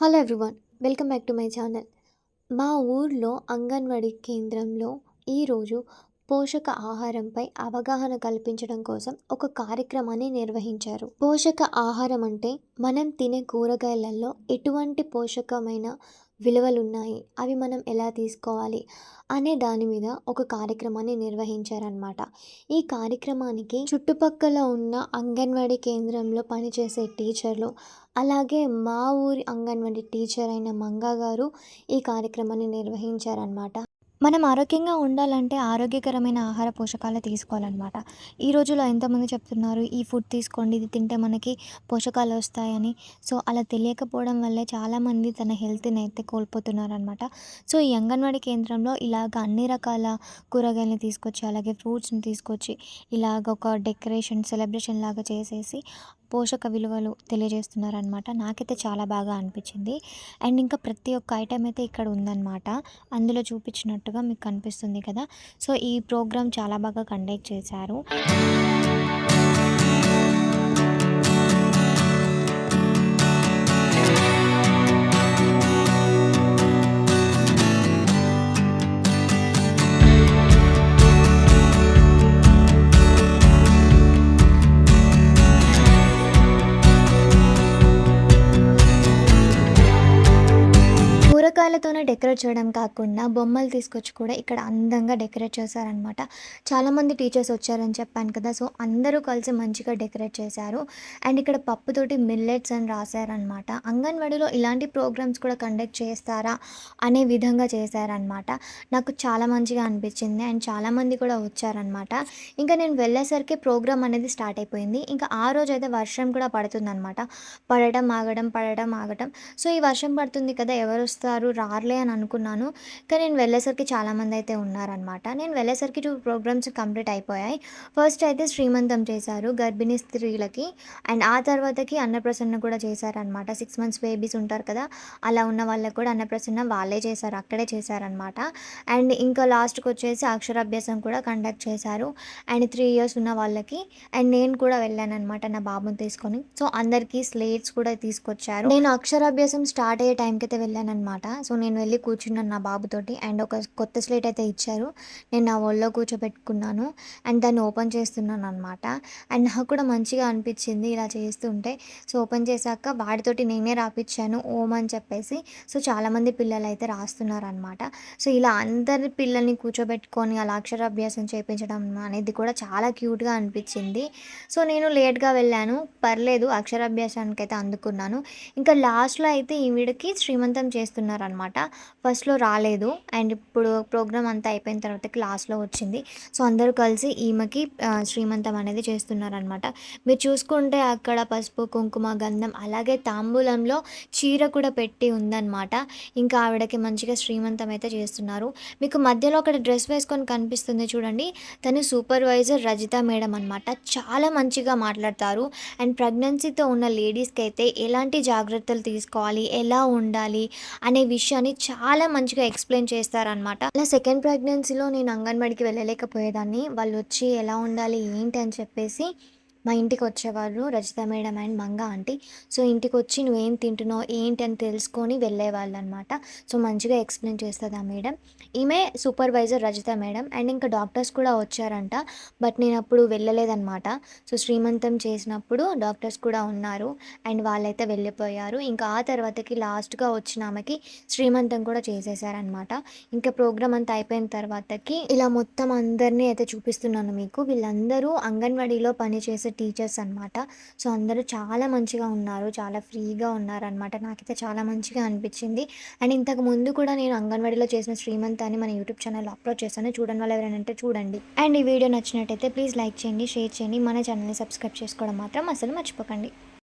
Hello everyone welcome back to my channel మా ఊర్లో అంగన్వాడీ కేంద్రంలో ఈరోజు పోషక ఆహారంపై అవగాహన కల్పించడం కోసం ఒక కార్యక్రమాన్ని నిర్వహించారు. పోషక ఆహారం అంటే మనం తినే కూరగాయలలో ఎటువంటి పోషకమైన విలువలు ఉన్నాయి అవి మనం ఎలా తీసుకోవాలి అనే దాని మీద ఒక కార్యక్రమాన్ని నిర్వహించారనమాట ఈ కార్యక్రమానికి చుట్టుపక్కల ఉన్న అంగన్వాడీ కేంద్రంలో పనిచేసే టీచర్లు అలాగే మా ఊరి అంగన్వాడీ టీచర్ అయిన మంగా గారు ఈ కార్యక్రమాన్ని నిర్వహించారనమాట మనం ఆరోగ్యంగా ఉండాలంటే ఆరోగ్యకరమైన ఆహార పోషకాలు తీసుకోవాలన్నమాట. ఈ రోజుల్లో ఎంతమంది చెప్తున్నారు ఈ ఫుడ్ తీసుకోండి ఇది తింటే మనకి పోషకాలు వస్తాయని. సో అలా తెలియకపోవడం వల్లే చాలామంది తన హెల్త్ని అయితే కోల్పోతున్నారనమాట సో ఈ అంగన్వాడీ కేంద్రంలో ఇలాగ అన్ని రకాల కూరగాయలను తీసుకొచ్చి అలాగే ఫ్రూట్స్ని తీసుకొచ్చి ఇలాగ ఒక డెకరేషన్ సెలబ్రేషన్ లాగా చేసేసి పోషక విలువలు తెలియజేస్తున్నారనమాట నాకైతే చాలా బాగా అనిపించింది. అండ్ ఇంకా ప్రతి ఒక్క ఐటెం అయితే ఇక్కడ ఉందన్నమాట. అందులో చూపించినట్టుగా మీకు కనిపిస్తుంది కదా. సో ఈ ప్రోగ్రామ్ చాలా బాగా కండక్ట్ చేశారు. కూరగాయలతోనే డెకరేట్ చేయడం కాకుండా బొమ్మలు తీసుకొచ్చి కూడా ఇక్కడ అందంగా డెకరేట్ చేశారనమాట చాలామంది టీచర్స్ వచ్చారని చెప్పాను కదా సో అందరూ కలిసి మంచిగా డెకరేట్ చేశారు. అండ్ ఇక్కడ పప్పుతోటి మిల్లెట్స్ అని రాశారనమాట అంగన్వాడీలో ఇలాంటి ప్రోగ్రామ్స్ కూడా కండక్ట్ చేస్తారా అనే విధంగా చేశారనమాట నాకు చాలా మంచిగా అనిపించింది. అండ్ చాలామంది కూడా వచ్చారనమాట ఇంకా నేను వెళ్ళేసరికి ప్రోగ్రామ్ అనేది స్టార్ట్ అయిపోయింది. ఇంకా ఆ రోజు అయితే వర్షం కూడా పడుతుందన్నమాట. పడటం ఆగడం పడటం ఆగటం. సో ఈ వర్షం పడుతుంది కదా ఎవరు వస్తారు రారులే అని అనుకున్నాను. కానీ నేను వెళ్ళేసరికి చాలామంది అయితే ఉన్నారనమాట నేను వెళ్ళేసరికి టూ ప్రోగ్రామ్స్ కంప్లీట్ అయిపోయాయి. ఫస్ట్ అయితే శ్రీమంతం చేశారు గర్భిణీ స్త్రీలకి. అండ్ ఆ తర్వాతకి అన్నప్రసన్న కూడా చేశారనమాట సిక్స్ మంత్స్ బేబీస్ ఉంటారు కదా అలా ఉన్న వాళ్ళకి కూడా అన్నప్రసన్న వాళ్ళే చేశారు అక్కడే చేశారనమాట అండ్ ఇంకా లాస్ట్కి వచ్చేసి అక్షరాభ్యాసం కూడా కండక్ట్ చేశారు. అండ్ త్రీ ఇయర్స్ ఉన్న వాళ్ళకి. అండ్ నేను కూడా వెళ్ళాను అనమాట నా బాబుని తీసుకొని. సో అందరికీ స్లేట్స్ కూడా తీసుకొచ్చారు. నేను అక్షరాభ్యాసం స్టార్ట్ అయ్యే టైంకి అయితే వెళ్ళాను అనమాట సో నేను వెళ్ళి కూర్చున్నాను నా బాబుతోటి. అండ్ ఒక కొత్త స్లేట్ అయితే ఇచ్చారు. నేను నా ఒళ్ళో కూర్చోబెట్టుకున్నాను. అండ్ దాన్ని ఓపెన్ చేస్తున్నాను అనమాట అండ్ నాకు కూడా మంచిగా అనిపించింది ఇలా చేస్తుంటే. సో ఓపెన్ చేశాక వాడితోటి నేనే రాపించాను ఓం అని చెప్పేసి. సో చాలామంది పిల్లలు అయితే రాస్తున్నారు అనమాట సో ఇలా అందరి పిల్లల్ని కూర్చోబెట్టుకొని అలా అక్షరాభ్యాసం చేయించడం అనేది కూడా చాలా క్యూట్గా అనిపించింది. సో నేను లేట్గా వెళ్ళాను. పర్లేదు అక్షరాభ్యాసానికి అయితే అందుకున్నాను. ఇంకా లాస్ట్లో అయితే ఈవిడకి శ్రీమంతం చేస్తున్నారు అనమాట ఫస్ట్లో రాలేదు. అండ్ ఇప్పుడు ప్రోగ్రామ్ అంతా అయిపోయిన తర్వాత లాస్ట్లో వచ్చింది. సో అందరూ కలిసి ఈమెకి శ్రీమంతం అనేది చేస్తున్నారనమాట మీరు చూసుకుంటే అక్కడ పసుపు కుంకుమ గంధం అలాగే తాంబూలంలో చీర కూడా పెట్టి ఉందన్నమాట. ఇంకా ఆవిడకి మంచిగా శ్రీమంతం అయితే చేస్తున్నారు. మీకు మధ్యలో అక్కడ డ్రెస్ వేసుకొని కనిపిస్తుంది చూడండి. తను సూపర్వైజర్ రజిత మేడం అనమాట చాలా మంచిగా మాట్లాడతారు. అండ్ ప్రెగ్నెన్సీతో ఉన్న లేడీస్కి అయితే ఎలాంటి జాగ్రత్తలు తీసుకోవాలి? ఎలా ఉండాలి? అనే విషయం విషయాన్ని చాలా మంచిగా ఎక్స్ప్లెయిన్ చేస్తారనమాట అలా సెకండ్ ప్రెగ్నెన్సీలో నేను అంగన్వాడికి వెళ్ళలేకపోయేదాన్ని. వాళ్ళు వచ్చి ఎలా ఉండాలి ఏంటి అని చెప్పేసి మా ఇంటికి వచ్చేవాళ్ళు Rajitha madam and Manga aunty. So ఇంటికి వచ్చి నువ్వేం తింటున్నావు ఏంటి అని తెలుసుకొని వెళ్ళేవాళ్ళు అనమాట సో మంచిగా ఎక్స్ప్లెయిన్ చేస్తుంది ఆ మేడం? ఈమె సూపర్వైజర్ రజిత మేడం అండ్ ఇంకా డాక్టర్స్ కూడా వచ్చారంట. బట్ నేను అప్పుడు వెళ్ళలేదన్నమాట సో శ్రీమంతం చేసినప్పుడు డాక్టర్స్ కూడా ఉన్నారు అండ్ వాళ్ళైతే వెళ్ళిపోయారు. ఇంకా ఆ తర్వాతకి లాస్ట్గా వచ్చిన ఆమెకి శ్రీమంతం కూడా చేసేసారనమాట. ఇంకా ప్రోగ్రామ్ అంతా అయిపోయిన తర్వాతకి ఇలా మొత్తం అందరినీ అయితే చూపిస్తున్నాను మీకు. వీళ్ళందరూ అంగన్వాడీలో పనిచేసే టీచర్స్ అనమాట సో అందరూ చాలా మంచిగా ఉన్నారు. చాలా ఫ్రీగా ఉన్నారనమాట నాకైతే చాలా మంచిగా అనిపించింది. అండ్ ఇంతకు ముందు కూడా నేను అంగన్వాడీలో చేసిన శ్రీమంత్ అని మన యూట్యూబ్ ఛానల్ అప్లోడ్ చేశాను. చూడండి వాళ్ళు ఎవరైనా అంటే చూడండి. అండ్ ఈ వీడియో నచ్చినట్టయితే ప్లీజ్ లైక్ చేయండి షేర్ చేయండి. మన ఛానల్ని సబ్స్క్రైబ్ చేసుకోవడం మాత్రం అసలు మర్చిపోకండి.